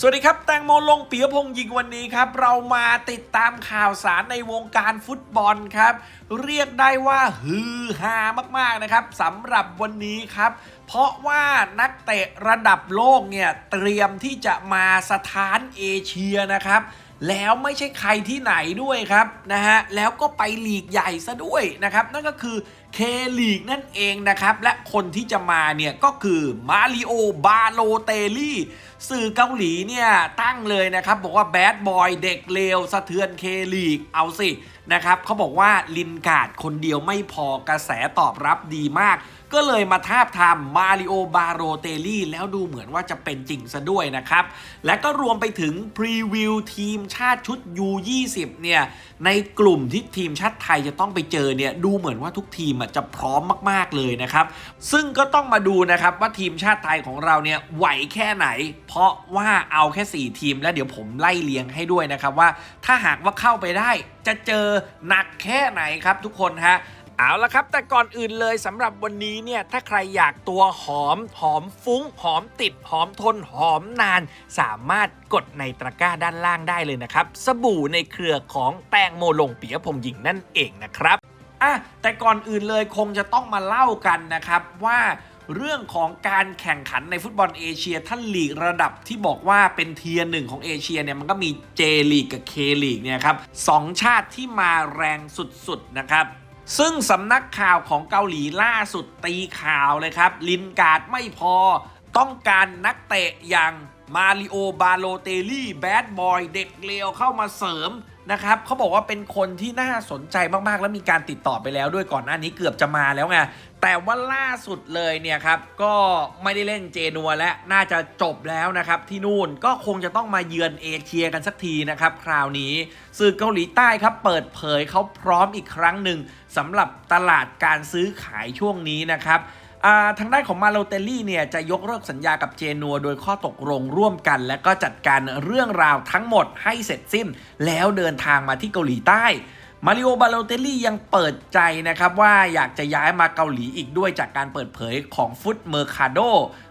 สวัสดีครับ แตงโมลงปียพงษ์ยิงวันนี้ครับ เรามาติดตามข่าวสารในวงการฟุตบอลครับ เรียกได้ว่าฮือฮามาก ๆ นะครับสำหรับวันนี้ครับ เพราะว่านักเตะระดับโลกเนี่ย เตรียมที่จะมาสถานเอเชียนะครับ แล้วไม่ใช่ใครที่ไหนด้วยครับนะฮะแล้วก็ไปลีกใหญ่ซะด้วยนะครับ นั่นก็คือเคลีกนั่นเองนะครับ และคนที่จะมาเนี่ยก็คือมาริโอบาโลเตลลี่สื่อเกาหลีเนี่ยตั้งเลยนะครับ บอกว่าแบดบอยเด็กเลวสะเทือนเคลีกเอาสิ นะครับเขาบอกว่าลินการ์ดคนเดียวไม่พอกระแสตอบรับดีมาก ก็เลยมาทาบทามมาริโอบาโรเตลี่แล้วดูเหมือนว่าจะเป็นจริงซะด้วยนะครับ และก็รวมไปถึงพรีวิวทีมชาติชุด U20 เนี่ยในกลุ่มที่ทีมชาติไทยจะต้องไปเจอเนี่ยดูเหมือนว่าทุกทีมจะพร้อมมากๆเลยนะครับ ซึ่งก็ต้องมาดูนะครับว่าทีมชาติไทยของเราเนี่ยไหวแค่ไหน เพราะว่าเอาแค่ 4 ทีม แล้วเดี๋ยวผมไล่เลียงให้ด้วยนะครับว่าถ้าหากว่าเข้าไปได้จะเจอหนักแค่ไหนครับทุกคนฮะเอาละครับ แต่ก่อนอื่นเลยสำหรับวันนี้เนี่ยถ้าใครอยากตัวหอมหอมฟุ้ง หอมติดหอมทนหอมนาน สามารถกดในตะกร้าด้านล่างได้เลยนะครับ สบู่ในเครือของแตงโมลงเปียพงษ์หญิงนั่นเองนะครับอะแต่ก่อนอื่นเลยคงจะต้องมาเล่ากันนะครับว่า เรื่องของการแข่งขันในฟุตบอลเอเชียท่านลีกระดับที่บอกว่าเป็นเทียร์หนึ่งของเอเชียเนี่ยมันก็มีเจลีกกับเคลีกเนี่ยครับสองชาติที่มาแรงสุดๆนะครับซึ่งสำนักข่าวของเกาหลีล่าสุดตีข่าวเลยครับ ลินการ์ดไม่พอต้องการนักเตะอย่างมาริโอบาโลเตลลี่แบดบอยเด็กเลวเข้ามาเสริม นะครับเขาบอกว่าเป็นคนที่น่าสนใจมากๆ แล้วมีการติดต่อไปแล้วด้วยก่อนหน้านี้เกือบจะมาแล้วไงแต่ว่าล่าสุดเลยเนี่ยครับก็ไม่ได้เล่นเจนัวและน่าจะจบแล้วนะครับที่นู่นก็คงจะต้องมาเยือนเอเชียกันสักทีนะครับคราวนี้สื่อเกาหลีใต้ครับเปิดเผยเขาพร้อมอีกครั้งหนึ่งสำหรับตลาดการซื้อขายช่วงนี้นะครับ ทางด้านของมาโลเตลลี่เนี่ยจะยกเลิกสัญญากับเจนัวโดยข้อตกลงร่วมกัน และก็จัดการเรื่องราวทั้งหมดให้เสร็จสิ้น แล้วเดินทางมาที่เกาหลีใต้มาริโอบาโลเตลลี่ยังเปิดใจนะครับว่าอยากจะย้ายมาเกาหลีอีกด้วยจากการเปิดเผยของฟุตเมอร์คาโด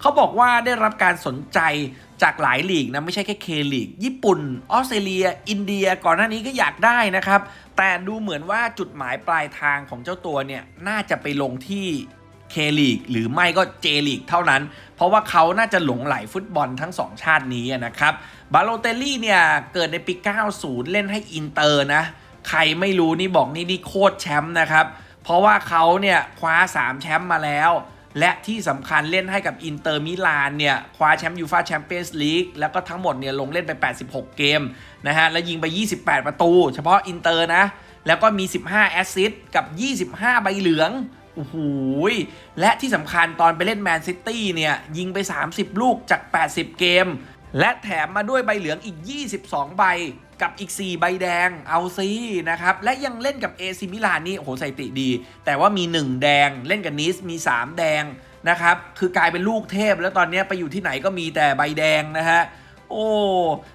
เขาบอกว่าได้รับการสนใจจากหลายลีกนะไม่ใช่แค่เคลีก ญี่ปุ่น ออสเตรเลีย อินเดียก่อนหน้านี้ก็อยากได้นะครับ แต่ดูเหมือนว่าจุดหมายปลายทางของเจ้าตัวเนี่ยน่าจะไปลงที่ เคลีกหรือไม่ก็เจลีกเท่านั้น เพราะว่าเขาน่าจะหลงไหลฟุตบอลทั้ง 2 ชาตินี้นะครับบาโลเตลลี่เนี่ยเกิดในปี 90 เล่นให้อินเตอร์นะ ใครไม่รู้นี่บอกนี่นี่โคตรแชมป์นะครับ เพราะว่าเขาเนี่ยคว้า 3 แชมป์มาแล้วและที่สำคัญเล่นให้กับอินเตอร์มิลานเนี่ย คว้าแชมป์ยูฟาแชมเปี้ยนส์ลีกแล้วก็ทั้งหมดเนี่ย ลงเล่นไป 86 เกม นะฮะ และยิงไป 28 ประตู เฉพาะอินเตอร์นะ แล้วก็มี 15 แอสซิสต์กับ 25 ใบเหลือง โอ้โหและที่สำคัญตอนไปเล่นแมนซิตี้เนี่ย ยิงไป 30 ลูกจาก 80 เกม และแถมมาด้วยใบเหลืองอีก 22 ใบกับอีก 4 ใบแดงเอาซินะครับ และยังเล่นกับเอซิมิลานนี่โอ้โหสถิติดี แต่ว่ามี 1 แดงเล่นกับนิสมี 3 แดงนะครับ คือกลายเป็นลูกเทพ แล้วตอนนี้ไปอยู่ที่ไหนก็มีแต่ใบแดงนะฮะ โอ้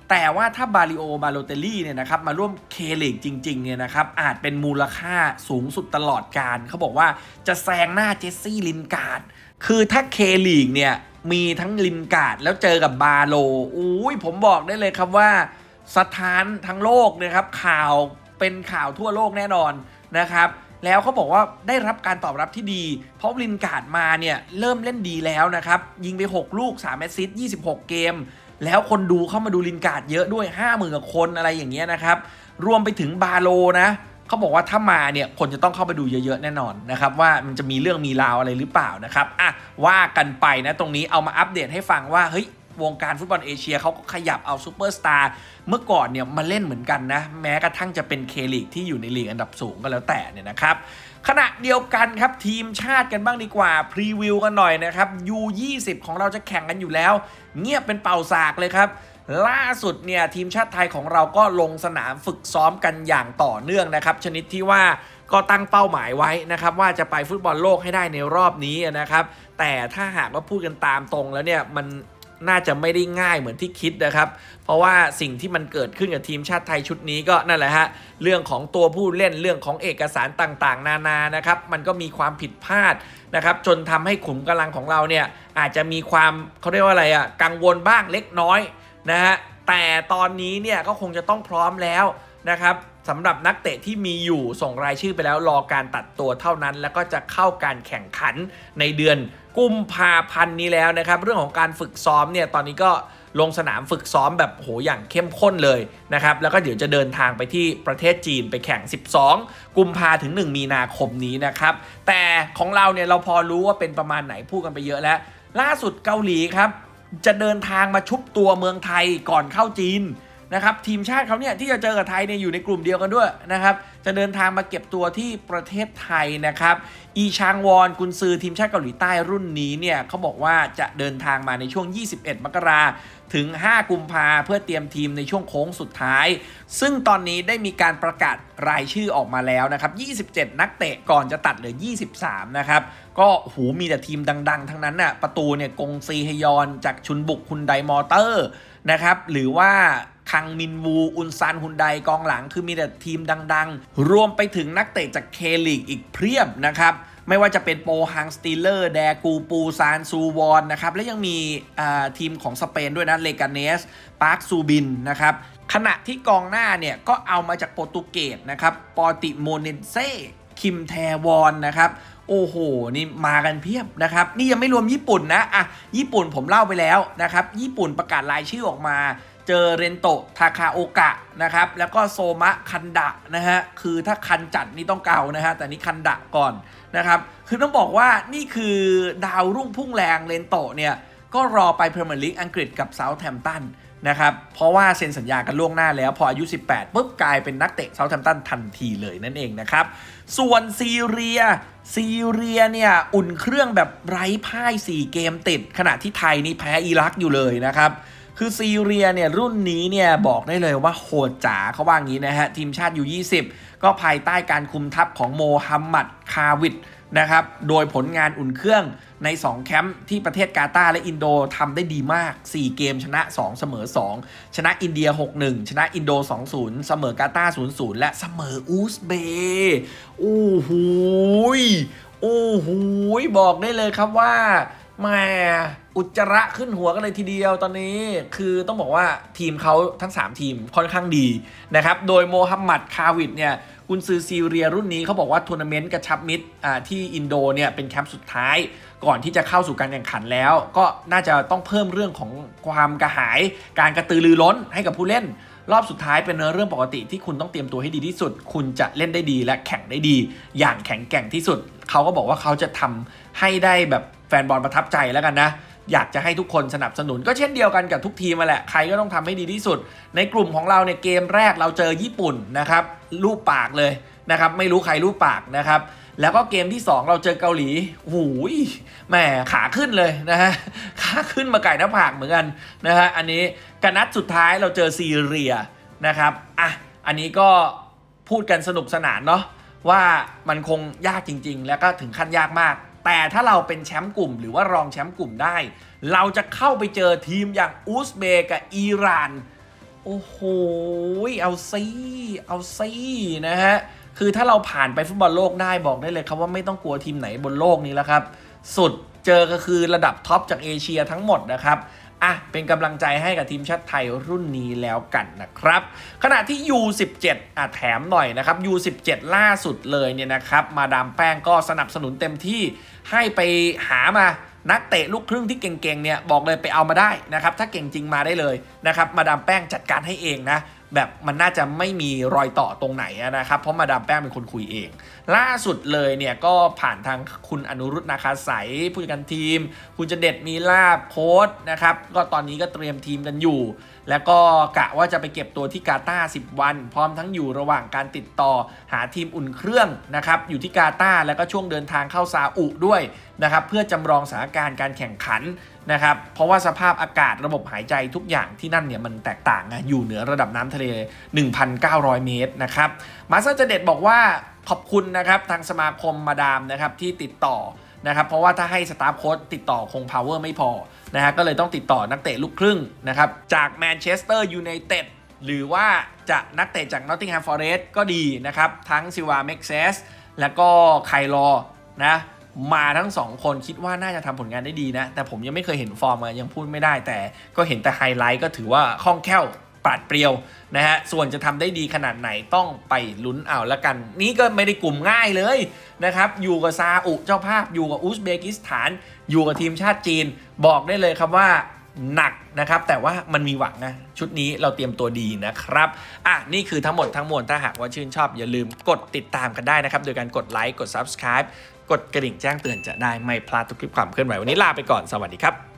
แต่ว่าถ้าบาริโอบาโลเตลลี่เนี่ยนะครับมาร่วมเคลิกจริงๆเนี่ยนะครับอาจเป็นมูลค่าสูงสุดตลอดการเขาบอกว่าจะแซงหน้าเจสซี่ลินการ์ดคือถ้าเคลิกเนี่ยมีทั้งลินการ์ดแล้วเจอกับบาโลอุ้ยผมบอกได้เลยครับว่าสถานทั้งโลกนะครับข่าวเป็นข่าวทั่วโลกแน่นอนนะครับแล้วเขาบอกว่าได้รับการตอบรับที่ดี เพราะลินการ์ดมาเนี่ยเริ่มเล่นดีแล้วนะครับ ยิงไป 6 ลูก 3 แอสซิสต์26 เกม แล้วคนดูเข้ามาดูลินการ์ดเยอะด้วย 5 0,000กว่าคนอะไรอย่างเงี้ยนะครับ รวมไปถึงบาโลนะเขาบอกว่าถ้ามาเนี่ยคนจะต้องเข้าไปดูเยอะๆแน่นอนนะครับว่ามันจะมีเรื่องมีราวอะไรหรือเปล่านะครับอะว่ากันไปนะตรงนี้เอามาอัปเดตให้ฟังว่าเฮ้ยวงการฟุตบอลเอเชียเขาก็ขยับเอาซูเปอร์สตาร์เมื่อก่อนเนี่ยมาเล่นเหมือนกันนะ แม้กระทั่งจะเป็นเคลีกที่อยู่ในลีกอันดับสูงก็แล้วแต่เนี่ยนะครับ ขณะเดียวกันครับทีมชาติกันบ้างดีกว่า พรีวิวกันหน่อยนะครับ U20 ของเราจะแข่งกันอยู่แล้ว เงียบเป็นเป่าสากเลยครับล่าสุดเนี่ยทีมชาติไทยของเราก็ลงสนามฝึกซ้อมกันอย่างต่อเนื่องนะครับ ชนิดที่ว่าก็ตั้งเป้าหมายไว้นะครับ ว่าจะไปฟุตบอลโลกให้ได้ในรอบนี้นะครับ แต่ถ้าหากว่าพูดกันตามตรงแล้วเนี่ยมัน น่าจะไม่ได้ง่ายเหมือนที่คิดนะครับ เพราะว่าสิ่งที่มันเกิดขึ้นกับทีมชาติไทยชุดนี้ก็นั่นแหละฮะ เรื่องของตัวผู้เล่นเรื่องของเอกสารต่างๆ นานานะครับ มันก็มีความผิดพลาดนะครับ จนทำให้ขุมกำลังของเราเนี่ยอาจจะมีความเขาเรียกว่าอะไรอะ่ะกังวลบ้างเล็กน้อยนะฮะ แต่ตอนนี้เนี่ยก็คงจะต้องพร้อมแล้วนะครับสำหรับนักเตะที่มีอยู่ส่งรายชื่อไปแล้วรอการตัดตัวเท่านั้น แล้วก็จะเข้าการแข่งขันในเดือน กุมภาพันธ์นี้แล้วนะครับ เรื่องของการฝึกซ้อมเนี่ยตอนนี้ก็ลงสนามฝึกซ้อมแบบโหอย่างเข้มข้นเลยนะครับ แล้วก็เดี๋ยวจะเดินทางไปที่ประเทศจีนไปแข่ง 12 กุมภาถึง 1 มีนาคมนี้นะครับ แต่ของเราเนี่ยเราพอรู้ว่าเป็นประมาณไหนพูดกันไปเยอะแล้ว ล่าสุดเกาหลีครับ จะเดินทางมาชุบตัวเมืองไทยก่อนเข้าจีน นะครับทีมชาติเขาเนี่ยที่จะเจอกับไทยเนี่ยอยู่ในกลุ่มเดียวกันด้วยนะครับจะเดินทางมาเก็บตัวที่ประเทศไทยนะครับอีชางวอนกุนซือทีมชาติเกาหลีใต้รุ่นนี้เนี่ยเขาบอกว่าจะเดินทางมาในช่วง 21 มกราถึง 5 กุมภาเพื่อเตรียมทีมในช่วงโค้งสุดท้าย ซึ่งตอนนี้ได้มีการประกาศรายชื่อออกมาแล้วนะครับ 27 นักเตะก่อนจะตัดเหลือ 23 นะครับ ก็หูมีแต่ทีมดัง ๆ ทั้งนั้นน่ะประตูเนี่ยกงซีฮยอนจากชุนบุกคุณไดมอเตอร์นะครับหรือว่า คังมินวู อุนซันฮุนไดกองหลังคือมีแต่ทีมดัง ๆ รวมไปถึงนักเตะจากเคลีกอีกเพียบนะครับไม่ว่าจะเป็นโปฮังสตีเลอร์ แดกูปูซานซูวอนนะครับ และยังมีทีมของสเปนด้วยนะ เลกาเนส ปาร์คซูบินนะครับ ขณะที่กองหน้าเนี่ย ก็เอามาจากโปรตุเกสนะครับ ปอติโมเนเซ คิมแทวอนนะครับ โอ้โห นี่มากันเพียบนะครับ นี่ยังไม่รวมญี่ปุ่นนะ อะ ญี่ปุ่นผมเล่าไปแล้วนะครับ ญี่ปุ่นประกาศรายชื่อออกมา เจอเรนโตะทาคาโอกะนะครับ แล้วก็โซมะคันดะนะฮะ คือถ้าคันจัดนี่ต้องเก่านะฮะ แต่นี่คันดะก่อนนะครับ คือต้องบอกว่านี่คือดาวรุ่งพุ่งแรงเรนโตะเนี่ย ก็รอไปพรีเมียร์ลีกอังกฤษกับเซาท์แฮมป์ตันนะครับ เพราะว่าเซ็นสัญญากันล่วงหน้าแล้ว พออายุ 18ปุ๊บกลายเป็นนักเตะเซาท์แฮมป์ตันทันทีเลยนั่นเองนะครับ ส่วนซีเรีย ซีเรียเนี่ยอุ่นเครื่องแบบไร้พ่าย 4 เกมติด ขณะที่ไทยนี่แพ้อิรักอยู่เลยนะครับ คือซีเรียเนี่ยรุ่นนี้เนี่ยบอกได้เลยว่าโหดจ๋าเขาว่างี้นะฮะ ทีมชาติอยู่20 ก็ภายใต้การคุมทัพของโมฮัมหมัดคาวิดนะครับ โดยผลงานอุ่นเครื่องใน 2 แคมป์ที่ประเทศกาตาร์และอินโดทำได้ดีมาก 4 เกมชนะ 2 เสมอ 2 ชนะอินเดีย 6-1 ชนะอินโด 2-0 เสมอกาตาร์0-0 และเสมออูซเบย์โอ้โหยโอ้โหยบอกได้เลยครับว่า แหม่อุจจาระขึ้นหัวกันเลยทีเดียวตอนนี้คือต้องบอกว่าทีมเขาทั้ง 3 ทีมค่อนข้างดีนะครับโดยโมฮัมหมัดคาวิดเนี่ยกุนซือซีเรียรุ่นนี้เขาบอกว่าทัวร์นาเมนต์กระชับมิตรอ่าที่อินโดเนี่ยเป็นแคมป์สุดท้ายก่อนที่จะเข้าสู่การแข่งขันแล้ว ก็น่าจะต้องเพิ่มเรื่องของความกระหาย การกระตือรือร้นให้กับผู้เล่น รอบสุดท้ายเป็นเรื่องปกติที่คุณต้องเตรียมตัวให้ดีที่สุด คุณจะเล่นได้ดีและแข่งได้ดี อย่างแข็งแกร่งที่สุด เขาก็บอกว่าเขาจะทำ ให้ได้แบบแฟนบอลประทับใจแล้วกันนะ อยากจะให้ทุกคนสนับสนุน ก็เช่นเดียวกันกับทุกทีมมาแหละ ใครก็ต้องทำให้ดีที่สุด ในกลุ่มของเราเนี่ยเกมแรกเราเจอญี่ปุ่นนะครับรูปปากเลยนะครับไม่รู้ใครรูปปากนะครับแล้วก็เกมที่ 2 เราเจอเกาหลีหูยแหมขาขึ้นเลยนะฮะ ขาขึ้นมาไก่หน้าผากเหมือนกันนะฮะ อันนี้กันนัดสุดท้ายเราเจอซีเรียนะครับ อะ อันนี้ก็พูดกันสนุกสนานเนาะว่ามันคงยากจริง ๆ แล้วก็ถึงขั้นยากมาก แต่ถ้าเราเป็นแชมป์กลุ่ม หรือว่ารองแชมป์กลุ่มได้ เราจะเข้าไปเจอทีมอย่างอุซเบกกับอิหร่าน โอ้โห เอาซีเอาซีนะฮะ คือถ้าเราผ่านไปฟุตบอลโลกได้บอกได้เลยครับว่าไม่ต้องกลัวทีมไหนบนโลกนี้แล้วครับ สุดเจอก็คือระดับท็อปจากเอเชียทั้งหมดนะครับ อะเป็นกำลังใจให้กับทีมชาติไทยรุ่นนี้แล้วกันนะครับ ขณะที่ U17 อะแถมหน่อยนะครับ U17 ล่าสุดเลยเนี่ยนะครับ มาดามแป้งก็สนับสนุนเต็มที่ให้ไปหามานักเตะลูกครึ่งที่เก่งๆเนี่ยบอกเลยไปเอามาได้นะครับ ถ้าเก่งจริงมาได้เลยนะครับ มาดามแป้งจัดการให้เองนะแบบมันน่าจะไม่มีรอยต่อตรงไหนนะครับ เพราะมาดามแป้งเป็นคนคุยเอง ล่าสุดเลยเนี่ยก็ผ่านทางคุณอนุรุตนาคาใสยผู้จัดการทีม คุณจะเด็ดมีลาบโค้ดนะครับ ก็ตอนนี้ก็เตรียมทีมกันอยู่ แล้วก็กะว่าจะไปเก็บตัวที่กาตาร์10 วัน พร้อมทั้งอยู่ระหว่างการติดต่อหาทีมอุ่นเครื่องนะครับ อยู่ที่กาตาร์แล้วก็ช่วงเดินทางเข้าซาอุด้วยนะครับ เพื่อจำลองสถานการณ์การแข่งขันนะครับ เพราะว่าสภาพอากาศระบบหายใจทุกอย่างที่นั่นเนี่ยมันแตกต่างนะอยู่เหนือระดับน้ำทะเล 1,900 เมตรนะครับ มาสเตอร์เจเด็ดบอกว่า ขอบคุณนะครับทางสมาคมมาดามนะครับที่ติดต่อนะครับเพราะว่าถ้าให้สตาฟโค้ดติดต่อคง power ไม่พอนะฮะก็เลยต้องติดต่อนักเตะลูกครึ่งนะครับจากแมนเชสเตอร์ยูไนเต็ดหรือว่าจะนักเตะจากนอตติงแฮมฟอร์เรสต์ก็ดีนะครับทั้งซิวาเม็กเซสแล้วก็ไคลอนะมาทั้งสองคนคิดว่าน่าจะทำผลงานได้ดีนะ แต่ผมยังไม่เคยเห็นฟอร์มยังพูดไม่ได้ แต่ก็เห็นแต่ไฮไลท์ก็ถือว่าคล่องแคล่ว ปาดเปรียวนะฮะ ส่วนจะทำได้ดีขนาดไหนต้องไปลุ้นเอาละกัน นี่ก็ไม่ได้กลุ่มง่ายเลยนะครับ อยู่กับซาอุเจ้าภาพ อยู่กับอุซเบกิสถาน อยู่กับทีมชาติจีน บอกได้เลยครับว่าหนักนะครับ แต่ว่ามันมีหวังนะ ชุดนี้เราเตรียมตัวดีนะครับ อะ นี่คือทั้งหมดทั้งมวล ถ้าหากว่าชื่นชอบอย่าลืมกดติดตามกันได้นะครับ โดยการกดไลค์ กด Subscribe กดกระดิ่งแจ้งเตือนจะได้ไม่พลาดทุกคลิปความเคลื่อนไหว วันนี้ลาไปก่อน สวัสดีครับ